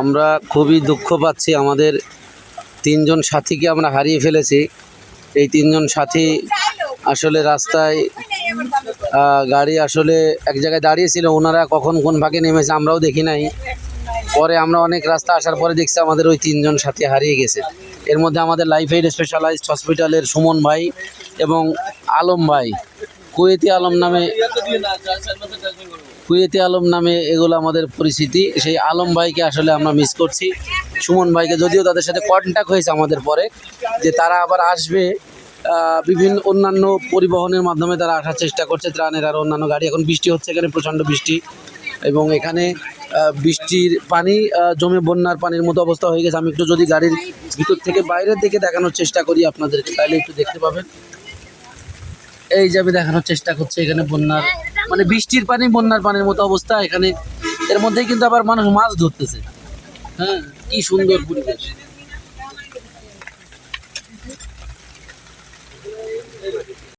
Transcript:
আমরা খুবই দুঃখ পাচ্ছি। আমাদের তিনজন সাথীকে আমরা হারিয়ে ফেলেছি। এই তিনজন সাথী আসলে রাস্তায় গাড়ি আসলে এক জায়গায় দাঁড়িয়েছিল। ওনারা কখন কোন ভাগে নেমেছে আমরাও দেখি নাই। পরে আমরা অনেক রাস্তা আসার পরে দেখছি আমাদের ওই তিনজন সাথী হারিয়ে গেছে। এর মধ্যে আমাদের লাইফ এইড স্পেশালাইজড হসপিটালের সুমন ভাই এবং আলম ভাই। কুয়েতি আলম নামে কুয়েতি আলম নামে এগুলো আমাদের পরিচিতি। সেই আলম ভাইকে আসলে আমরা মিস করছি। সুমন ভাইকে যদিও তাদের সাথে কন্ট্যাক্ট হয়েছে আমাদের পরে, যে তারা আবার আসবে। বিভিন্ন অন্যান্য পরিবহনের মাধ্যমে তারা আসার চেষ্টা করছে, ত্রাণের আর অন্যান্য গাড়ি। এখন বৃষ্টি হচ্ছে এখানে, প্রচণ্ড বৃষ্টি। এবং এখানে বৃষ্টির পানি জমে বন্যার পানির মতো অবস্থা হয়ে গেছে। আমি একটু যদি গাড়ির ভিতর থেকে বাইরের দিকে দেখানোর চেষ্টা করি আপনাদেরকে, তাহলে একটু দেখতে পাবেন। এই যে আমি দেখানোর চেষ্টা করছি, এখানে বন্যার মানে বৃষ্টির পানি, বন্যার পানির মতো অবস্থা এখানে। এর মধ্যেই কিন্তু আবার মানুষ মাছ ধরতেছে। হ্যাঁ কি সুন্দর পরিবেশ।